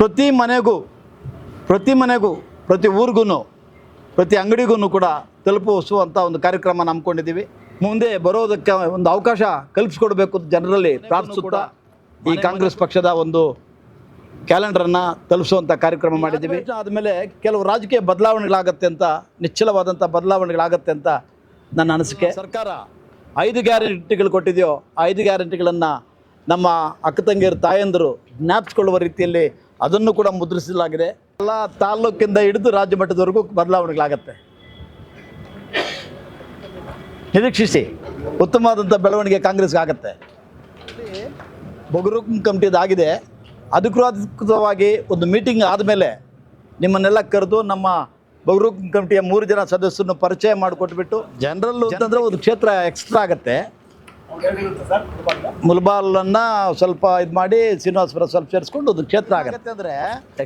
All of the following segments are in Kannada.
ಪ್ರತಿ ಮನೆಗೂ ಪ್ರತಿ ಮನೆಗೂ ಪ್ರತಿ ಊರಿಗೂ ಪ್ರತಿ ಅಂಗಡಿಗೂ ಕೂಡ ತಲುಪಿಸುವಂಥ ಒಂದು ಕಾರ್ಯಕ್ರಮ ನಂಬ್ಕೊಂಡಿದ್ದೀವಿ. ಮುಂದೆ ಬರೋದಕ್ಕೆ ಒಂದು ಅವಕಾಶ ಕಲ್ಪಿಸ್ಕೊಡ್ಬೇಕು ಅಂತ ಜನರಲ್ಲಿ ಪ್ರಾರ್ಥಿಸುತ್ತಾ ಈ ಕಾಂಗ್ರೆಸ್ ಪಕ್ಷದ ಒಂದು ಕ್ಯಾಲೆಂಡರನ್ನು ತಲುಪಿಸುವಂಥ ಕಾರ್ಯಕ್ರಮ ಮಾಡಿದ್ದೀವಿ. ಆದಮೇಲೆ ಕೆಲವು ರಾಜಕೀಯ ಬದಲಾವಣೆಗಳಾಗತ್ತೆ ಅಂತ ನಿಶ್ಚಲವಾದಂಥ ಬದಲಾವಣೆಗಳಾಗತ್ತೆ ಅಂತ ನನ್ನ ಅನಿಸಿಕೆ. ಸರ್ಕಾರ ಐದು ಗ್ಯಾರಂಟಿಗಳು ಕೊಟ್ಟಿದೆಯೋ ಆ ಐದು ಗ್ಯಾರಂಟಿಗಳನ್ನು ನಮ್ಮ ಅಕ್ಕ ತಂಗಿಯರು ತಾಯಂದರು ಜ್ಞಾಪಿಸ್ಕೊಳ್ಳುವ ರೀತಿಯಲ್ಲಿ ಅದನ್ನು ಕೂಡ ಮುದ್ರಿಸಲಾಗಿದೆ. ಎಲ್ಲ ತಾಲ್ಲೂಕಿಂದ ಹಿಡಿದು ರಾಜ್ಯ ಮಟ್ಟದವರೆಗೂ ಬದಲಾವಣೆಗಳಾಗತ್ತೆ. ನಿರೀಕ್ಷಿಸಿ ಉತ್ತಮವಾದಂಥ ಬೆಳವಣಿಗೆ ಕಾಂಗ್ರೆಸ್ಗೆ ಆಗತ್ತೆ ಬೊಗರು ಕಮಿಟಿದಾಗಿದೆ ಅಧಿಕೃತವಾಗಿ ಒಂದು ಮೀಟಿಂಗ್ ಆದಮೇಲೆ ನಿಮ್ಮನ್ನೆಲ್ಲ ಕರೆದು ನಮ್ಮ ಬೊಗರು ಕಮಿಟಿಯ ಮೂರು ಜನ ಸದಸ್ಯರನ್ನು ಪರಿಚಯ ಮಾಡಿಕೊಟ್ಬಿಟ್ಟು ಜನರಲ್ ಅಂತಂದರೆ ಒಂದು ಕ್ಷೇತ್ರ ಎಕ್ಸ್ಟ್ರಾ ಆಗುತ್ತೆ. ಮುಲ್ಬಾಲನ್ನು ಸ್ವಲ್ಪ ಇದು ಮಾಡಿ ಶ್ರೀನಿವಾಸಪುರ ಸ್ವಲ್ಪ ಸೇರಿಸ್ಕೊಂಡು ಒಂದು ಕ್ಷೇತ್ರ ಆಗುತ್ತೆ ಅಂದರೆ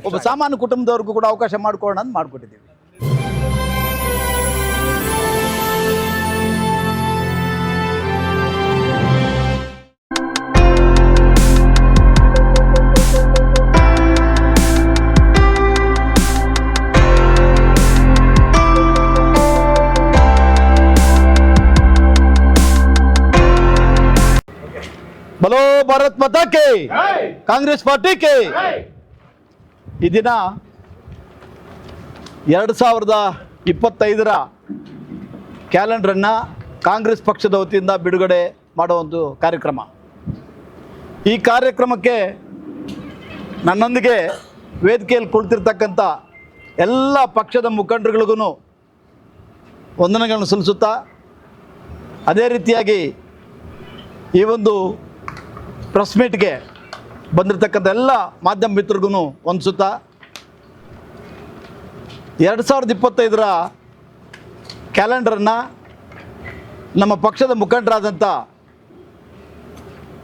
ಒಬ್ಬ ಸಾಮಾನ್ಯ ಕುಟುಂಬದವ್ರಿಗೂ ಕೂಡ ಅವಕಾಶ ಮಾಡ್ಕೊಳ್ಳೋಣ ಅಂತ ಮಾಡಿಕೊಟ್ಟಿದ್ದೀವಿ. ಬಲೋ ಭಾರತ್ ಮತಕ್ಕೆ ಕೆ. Congress party K. ಈ ದಿನ ಎರಡು ಸಾವಿರದ ಇಪ್ಪತ್ತೈದರ ಕ್ಯಾಲೆಂಡ್ರನ್ನು ಕಾಂಗ್ರೆಸ್ ಪಕ್ಷದ ವತಿಯಿಂದ ಬಿಡುಗಡೆ ಮಾಡೋ ಒಂದು ಕಾರ್ಯಕ್ರಮ. ಈ ಕಾರ್ಯಕ್ರಮಕ್ಕೆ ನನ್ನೊಂದಿಗೆ ವೇದಿಕೆಯಲ್ಲಿ ಕುಳಿತಿರ್ತಕ್ಕಂಥ ಎಲ್ಲ ಪಕ್ಷದ ಮುಖಂಡರುಗಳಿಗೂ ವಂದನೆಗಳನ್ನು ಸಲ್ಲಿಸುತ್ತಾ ಅದೇ ರೀತಿಯಾಗಿ ಈ ಒಂದು ಪ್ರೆಸ್ ಮೀಟ್ಗೆ ಬಂದಿರತಕ್ಕಂಥ ಎಲ್ಲ ಮಾಧ್ಯಮ ಮಿತ್ರರಿಗೂ ಹೊಂದಿಸುತ್ತಾ ಎರಡು ಸಾವಿರದ ಇಪ್ಪತ್ತೈದರ ಕ್ಯಾಲೆಂಡರನ್ನು ನಮ್ಮ ಪಕ್ಷದ ಮುಖಂಡರಾದಂಥ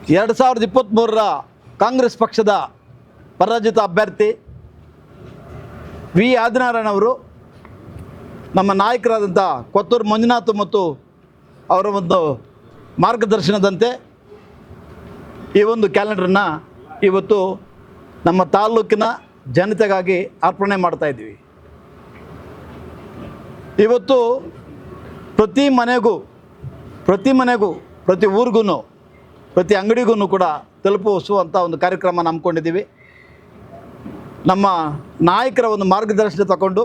ಎರಡು ಸಾವಿರದ ಇಪ್ಪತ್ತ್ಮೂರರ ಕಾಂಗ್ರೆಸ್ ಪಕ್ಷದ ಪರಾಜಿತ ಅಭ್ಯರ್ಥಿ ವಿ ಆದಿನಾರಾಯಣ ಅವರು, ನಮ್ಮ ನಾಯಕರಾದಂಥ ಕೊತ್ತೂರು ಮಂಜುನಾಥ್ ಮತ್ತು ಅವರ ಒಂದು ಮಾರ್ಗದರ್ಶನದಂತೆ ಈ ಒಂದು ಕ್ಯಾಲೆಂಡರ್ನ ಇವತ್ತು ನಮ್ಮ ತಾಲ್ಲೂಕಿನ ಜನತೆಗಾಗಿ ಅರ್ಪಣೆ ಮಾಡ್ತಾ ಇದ್ದೀವಿ. ಇವತ್ತು ಪ್ರತಿ ಮನೆಗೂ ಪ್ರತಿ ಮನೆಗೂ, ಪ್ರತಿ ಊರಿಗೂ, ಪ್ರತಿ ಅಂಗಡಿಗೂ ಕೂಡ ತಲುಪಿಸುವಂಥ ಒಂದು ಕಾರ್ಯಕ್ರಮ ನಂಬ್ಕೊಂಡಿದ್ದೀವಿ ನಮ್ಮ ನಾಯಕರ ಒಂದು ಮಾರ್ಗದರ್ಶನ ತಗೊಂಡು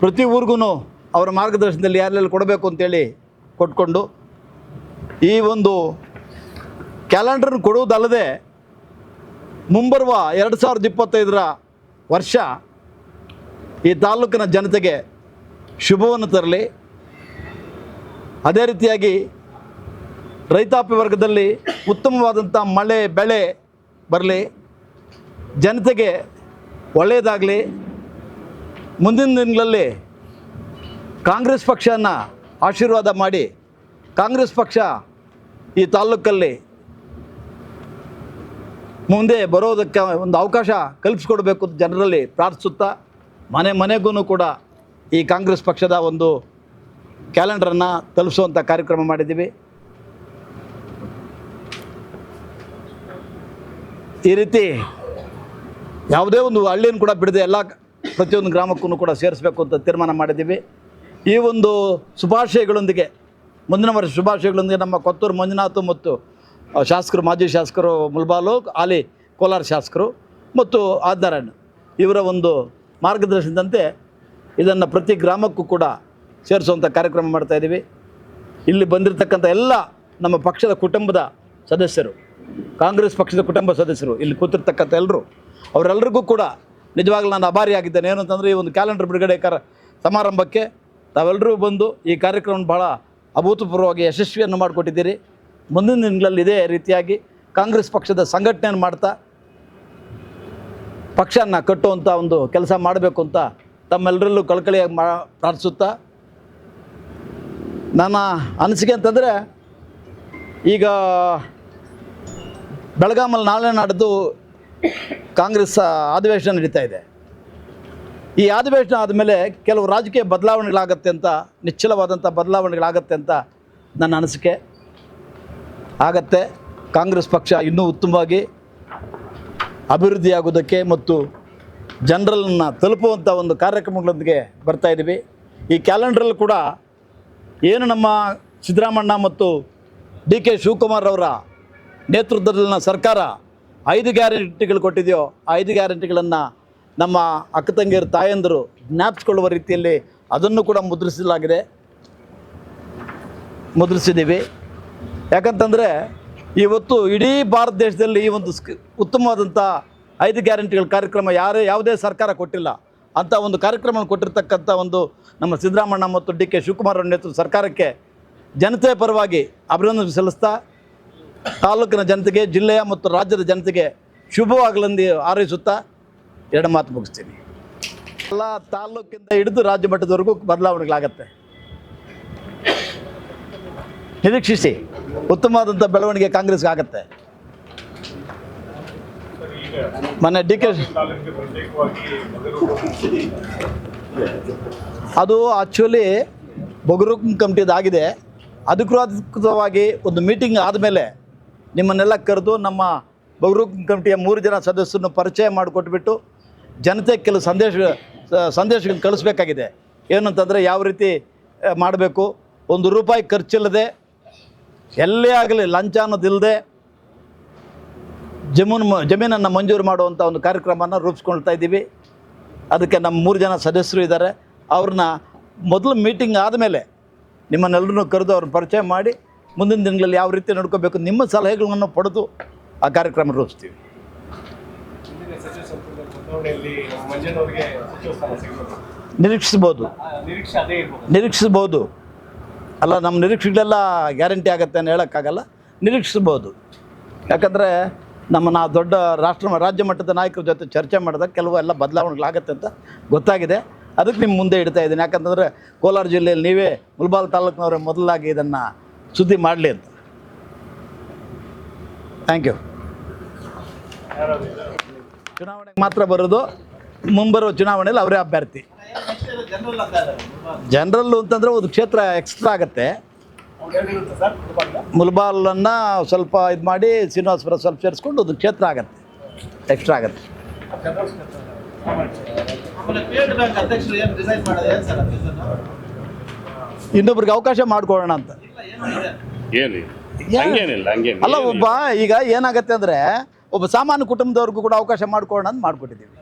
ಪ್ರತಿ ಊರಿಗೂ ಅವರ ಮಾರ್ಗದರ್ಶನದಲ್ಲಿ ಯಾರೆಲ್ಲ ಕೊಡಬೇಕು ಅಂತೇಳಿ ಕೊಟ್ಕೊಂಡು ಈ ಒಂದು ಕ್ಯಾಲೆಂಡರ್ನ ಕೊಡುವುದಲ್ಲದೆ ಮುಂಬರುವ ಎರಡು ಸಾವಿರದ ಇಪ್ಪತ್ತೈದರ ವರ್ಷ ಈ ತಾಲೂಕಿನ ಜನತೆಗೆ ಶುಭವನ್ನು ತರಲಿ. ಅದೇ ರೀತಿಯಾಗಿ ರೈತಾಪಿ ವರ್ಗದಲ್ಲಿ ಉತ್ತಮವಾದಂಥ ಮಳೆ, ಬೆಳೆ ಬರಲಿ. ಜನತೆಗೆ ಒಳ್ಳೆಯದಾಗಲಿ. ಮುಂದಿನ ದಿನಗಳಲ್ಲಿ ಕಾಂಗ್ರೆಸ್ ಪಕ್ಷನ ಆಶೀರ್ವಾದ ಮಾಡಿ ಕಾಂಗ್ರೆಸ್ ಪಕ್ಷ ಈ ತಾಲ್ಲೂಕಲ್ಲಿ ಮುಂದೆ ಬರೋದಕ್ಕೆ ಒಂದು ಅವಕಾಶ ಕಲ್ಪಿಸ್ಕೊಡ್ಬೇಕು ಜನರಲ್ಲಿ ಪ್ರಾರ್ಥಿಸುತ್ತಾ ಮನೆ ಮನೆಗೂ ಕೂಡ ಈ ಕಾಂಗ್ರೆಸ್ ಪಕ್ಷದ ಒಂದು ಕ್ಯಾಲೆಂಡರನ್ನು ತಲುಪಿಸುವಂಥ ಕಾರ್ಯಕ್ರಮ ಮಾಡಿದ್ದೀವಿ. ಈ ರೀತಿ ಯಾವುದೇ ಒಂದು ಹಳ್ಳಿಯನ್ನು ಕೂಡ ಬಿಡದೆ ಎಲ್ಲ ಪ್ರತಿಯೊಂದು ಗ್ರಾಮಕ್ಕೂ ಕೂಡ ಸೇರಿಸಬೇಕು ಅಂತ ತೀರ್ಮಾನ ಮಾಡಿದ್ದೀವಿ. ಈ ಒಂದು ಶುಭಾಶಯಗಳೊಂದಿಗೆ, ಮುಂದಿನ ವರ್ಷ ಶುಭಾಶಯಗಳೊಂದಿಗೆ ನಮ್ಮ ಕೊತ್ತೂರು ಮಂಜುನಾಥ್ ಮತ್ತು ಶಾಸಕರು, ಮಾಜಿ ಶಾಸಕರು ಮುಲ್ಬಾಲು ಆಲಿ ಕೋಲಾರ ಶಾಸಕರು ಮತ್ತು ಆದ್ನಾರಾಯಣ್ ಇವರ ಒಂದು ಮಾರ್ಗದರ್ಶನದಂತೆ ಇದನ್ನು ಪ್ರತಿ ಗ್ರಾಮಕ್ಕೂ ಕೂಡ ಸೇರಿಸುವಂಥ ಕಾರ್ಯಕ್ರಮ ಮಾಡ್ತಾಯಿದ್ದೀವಿ ಇಲ್ಲಿ ಬಂದಿರತಕ್ಕಂಥ ಎಲ್ಲ ನಮ್ಮ ಪಕ್ಷದ ಕುಟುಂಬದ ಸದಸ್ಯರು, ಕಾಂಗ್ರೆಸ್ ಪಕ್ಷದ ಕುಟುಂಬ ಸದಸ್ಯರು, ಇಲ್ಲಿ ಕೂತಿರ್ತಕ್ಕಂಥ ಎಲ್ಲರೂ ಅವರೆಲ್ಲರಿಗೂ ಕೂಡ ನಿಜವಾಗ್ಲೂ ನಾನು ಅಭಾರಿಯಾಗಿದ್ದೇನೆ. ಏನು ಅಂತಂದರೆ ಈ ಒಂದು ಕ್ಯಾಲೆಂಡರ್ ಬಿಡುಗಡೆ ಕಾರ ಸಮಾರಂಭಕ್ಕೆ ತಾವೆಲ್ಲರೂ ಬಂದು ಈ ಕಾರ್ಯಕ್ರಮ ಭಾಳ ಅಭೂತಪೂರ್ವವಾಗಿ ಯಶಸ್ವಿಯನ್ನು ಮಾಡಿಕೊಟ್ಟಿದ್ದೀರಿ. ಮುಂದಿನ ದಿನಗಳಲ್ಲಿ ಇದೇ ರೀತಿಯಾಗಿ ಕಾಂಗ್ರೆಸ್ ಪಕ್ಷದ ಸಂಘಟನೆಯನ್ನು ಮಾಡ್ತಾ ಪಕ್ಷನ ಕಟ್ಟುವಂಥ ಒಂದು ಕೆಲಸ ಮಾಡಬೇಕು ಅಂತ ತಮ್ಮೆಲ್ಲರಲ್ಲೂ ಕಳಕಳಿಯಾಗಿ ಮಾ ಪ್ರಾರ್ಥಿಸುತ್ತಾ ನನ್ನ ಅನಿಸಿಕೆ ಅಂತಂದರೆ ಈಗ ಬೆಳಗಾಮಲ್ಲಿ ನಾಳೆ ನಡೆದು ಕಾಂಗ್ರೆಸ್ ಅಧಿವೇಶನ ನಡೀತಾ ಇದೆ. ಈ ಅಧಿವೇಶನ ಆದಮೇಲೆ ಕೆಲವು ರಾಜಕೀಯ ಬದಲಾವಣೆಗಳಾಗತ್ತೆ ಅಂತ ನಿಶ್ಚಲವಾದಂಥ ಬದಲಾವಣೆಗಳಾಗತ್ತೆ ಅಂತ ನನ್ನ ಅನಿಸಿಕೆ. ಆಗತ್ತೆ. ಕಾಂಗ್ರೆಸ್ ಪಕ್ಷ ಇನ್ನೂ ಉತ್ತಮವಾಗಿ ಅಭಿವೃದ್ಧಿಯಾಗೋದಕ್ಕೆ ಮತ್ತು ಜನರನ್ನು ತಲುಪುವಂಥ ಒಂದು ಕಾರ್ಯಕ್ರಮಗಳೊಂದಿಗೆ ಬರ್ತಾ ಇದ್ದೀವಿ. ಈ ಕ್ಯಾಲೆಂಡ್ರಲ್ಲಿ ಕೂಡ ಏನು ನಮ್ಮ ಸಿದ್ದರಾಮಣ್ಣ ಮತ್ತು ಡಿ ಕೆ ಶಿವಕುಮಾರ್ ಅವರ ನೇತೃತ್ವದಲ್ಲಿನ ಸರ್ಕಾರ ಐದು ಗ್ಯಾರಂಟಿಗಳು ಕೊಟ್ಟಿದೆಯೋ, ಐದು ಗ್ಯಾರಂಟಿಗಳನ್ನು ನಮ್ಮ ಅಕ್ಕ ತಂಗಿಯರು, ತಾಯಂದರು ಜ್ಞಾಪಿಸ್ಕೊಳ್ಳುವ ರೀತಿಯಲ್ಲಿ ಅದನ್ನು ಕೂಡ ಮುದ್ರಿಸಲಾಗಿದೆ. ಮುದ್ರಿಸಿದ್ದೀವಿ. ಯಾಕಂತಂದರೆ ಇವತ್ತು ಇಡೀ ಭಾರತ ದೇಶದಲ್ಲಿ ಈ ಒಂದು ಸ್ಕಿ ಉತ್ತಮವಾದಂಥ ಐದು ಗ್ಯಾರಂಟಿಗಳ ಕಾರ್ಯಕ್ರಮ ಯಾರೇ ಯಾವುದೇ ಸರ್ಕಾರ ಕೊಟ್ಟಿಲ್ಲ, ಅಂಥ ಒಂದು ಕಾರ್ಯಕ್ರಮ ಕೊಟ್ಟಿರ್ತಕ್ಕಂಥ ಒಂದು ನಮ್ಮ ಸಿದ್ದರಾಮಣ್ಣ ಮತ್ತು ಡಿ ಕೆ ಶಿವಕುಮಾರ್ ಅವರ ನೇತೃತ್ವ ಸರ್ಕಾರಕ್ಕೆ ಜನತೆ ಪರವಾಗಿ ಅಭಿನಂದನೆ ಸಲ್ಲಿಸ್ತಾ, ತಾಲೂಕಿನ ಜನತೆಗೆ, ಜಿಲ್ಲೆಯ ಮತ್ತು ರಾಜ್ಯದ ಜನತೆಗೆ ಶುಭವಾಗಲೆಂದು ಹಾರೈಸುತ್ತಾ ಎರಡು ಮಾತು ಮುಗಿಸ್ತೀನಿ. ಎಲ್ಲ ತಾಲೂಕಿಂದ ಹಿಡಿದು ರಾಜ್ಯ ಮಟ್ಟದವರೆಗೂ ಬದಲಾವಣೆಗಳಾಗತ್ತೆ. ನಿರೀಕ್ಷಿಸಿ. ಉತ್ತಮವಾದಂಥ ಬೆಳವಣಿಗೆ ಕಾಂಗ್ರೆಸ್ಗೆ ಆಗತ್ತೆ. ಮೊನ್ನೆ ಡಿ ಕೆ ಅದು ಆ್ಯಕ್ಚುಲಿ ಬೊಗರು ಕಮಿಟಿದಾಗಿದೆ ಅಧಿಕೃತವಾಗಿ ಒಂದು ಮೀಟಿಂಗ್ ಆದಮೇಲೆ ನಿಮ್ಮನ್ನೆಲ್ಲ ಕರೆದು ನಮ್ಮ ಬೊಗರು ಕಮಿಟಿಯ ಮೂರು ಜನ ಸದಸ್ಯರನ್ನು ಪರಿಚಯ ಮಾಡಿಕೊಟ್ಬಿಟ್ಟು ಜನತೆ ಕೆಲವು ಸಂದೇಶ ಸಂದೇಶಗಳನ್ನು ಕಳಿಸ್ಬೇಕಾಗಿದೆ. ಏನಂತಂದರೆ ಯಾವ ರೀತಿ ಮಾಡಬೇಕು? ಒಂದು ರೂಪಾಯಿ ಖರ್ಚಿಲ್ಲದೆ ಎಲ್ಲೇ ಆಗಲಿ ಲಂಚ ಅನ್ನೋದಿಲ್ಲದೆ ಜಮೀನು ಜಮೀನನ್ನು ಮಂಜೂರು ಮಾಡುವಂಥ ಒಂದು ಕಾರ್ಯಕ್ರಮನ ರೂಪಿಸ್ಕೊಳ್ತಾ ಇದ್ದೀವಿ. ಅದಕ್ಕೆ ನಮ್ಮ ಮೂರು ಜನ ಸದಸ್ಯರು ಇದ್ದಾರೆ. ಅವ್ರನ್ನ ಮೊದಲು ಮೀಟಿಂಗ್ ಆದಮೇಲೆ ನಿಮ್ಮನ್ನೆಲ್ಲರನ್ನೂ ಕರೆದು ಅವ್ರನ್ನ ಪರಿಚಯ ಮಾಡಿ ಮುಂದಿನ ದಿನಗಳಲ್ಲಿ ಯಾವ ರೀತಿ ನಡ್ಕೋಬೇಕು ನಿಮ್ಮ ಸಲಹೆಗಳನ್ನು ಪಡೆದು ಆ ಕಾರ್ಯಕ್ರಮ ರೂಪಿಸ್ತೀವಿ. ನಿರೀಕ್ಷಿಸ್ಬೋದು. ನಿರೀಕ್ಷಿಸ್ಬೋದು. ಅಲ್ಲ, ನಮ್ಮ ನಿರೀಕ್ಷೆಗಳೆಲ್ಲ ಗ್ಯಾರಂಟಿ ಆಗುತ್ತೆ ಅಂತ ಹೇಳೋಕ್ಕಾಗಲ್ಲ. ನಿರೀಕ್ಷಿಸ್ಬೋದು ಯಾಕಂದರೆ ನಮ್ಮ ನಾ ದೊಡ್ಡ ರಾಷ್ಟ್ರ, ರಾಜ್ಯ ಮಟ್ಟದ ನಾಯಕರ ಜೊತೆ ಚರ್ಚೆ ಮಾಡಿದಾಗ ಕೆಲವು ಎಲ್ಲ ಬದಲಾವಣೆಗಳಾಗತ್ತೆ ಅಂತ ಗೊತ್ತಾಗಿದೆ. ಅದಕ್ಕೆ ನಿಮ್ಮ ಮುಂದೆ ಇಡ್ತಾ ಇದ್ದೀನಿ. ಯಾಕಂತಂದರೆ ಕೋಲಾರ ಜಿಲ್ಲೆಯಲ್ಲಿ ನೀವೇ ಮುಲ್ಬಾಲ್ ತಾಲೂಕಿನವರೇ ಮೊದಲಾಗಿ ಇದನ್ನು ಸುದ್ದಿ ಮಾಡಲಿ ಅಂತ. ಥ್ಯಾಂಕ್ ಯು ಚುನಾವಣೆಗೆ ಮಾತ್ರ ಬರೋದು, ಮುಂಬರುವ ಚುನಾವಣೆಯಲ್ಲಿ ಅವರೇ ಅಭ್ಯರ್ಥಿ. ಜನರಲ್ಲು ಅಂತಂದರೆ ಒಂದು ಕ್ಷೇತ್ರ ಎಕ್ಸ್ಟ್ರಾ ಆಗುತ್ತೆ? ಮುಲ್ಬಾಲನ್ನು ಸ್ವಲ್ಪ ಇದು ಮಾಡಿ ಶ್ರೀನಿವಾಸಪುರ ಸ್ವಲ್ಪ ಸೇರಿಸ್ಕೊಂಡು ಒಂದು ಕ್ಷೇತ್ರ ಆಗುತ್ತೆ ಎಕ್ಸ್ಟ್ರಾ ಆಗುತ್ತೆ. ಜನರಲ್? ಇನ್ನೊಬ್ರಿಗೆ ಅವಕಾಶ ಮಾಡ್ಕೊಳ್ಳೋಣ ಅಂತ. ಇಲ್ಲ ಏನೋ ಇದೆ ಏನು ಹಂಗೇನಿಲ್ಲ ಹಂಗೇನಿಲ್ಲ. ಅಲ್ಲ ಒಬ್ಬ ಈಗ ಏನಾಗತ್ತೆ ಅಂದರೆ ಒಬ್ಬ ಸಾಮಾನ್ಯ ಕುಟುಂಬದವ್ರಿಗೂ ಕೂಡ ಅವಕಾಶ ಮಾಡ್ಕೊಳ್ಳೋಣ ಅಂತ ಮಾಡಿಕೊಟ್ಟಿದ್ದೀವಿ.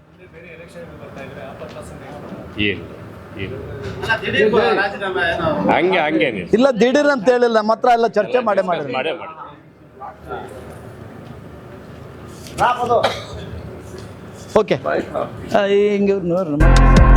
ಹಂಗೆ ಹಂಗೇನಿಲ್ಲ ಇಲ್ಲ ದಿಢೀರ್ ಅಂತ ಹೇಳಿಲ್ಲ ನಮ್ಮ ಹತ್ರ ಎಲ್ಲ ಚರ್ಚೆ ಮಾಡೇ ಮಾಡಿ ಮಾಡೇ ಮಾಡಿ ಓಕೆ. ಹಿಂಗೆ ನೋಡಿ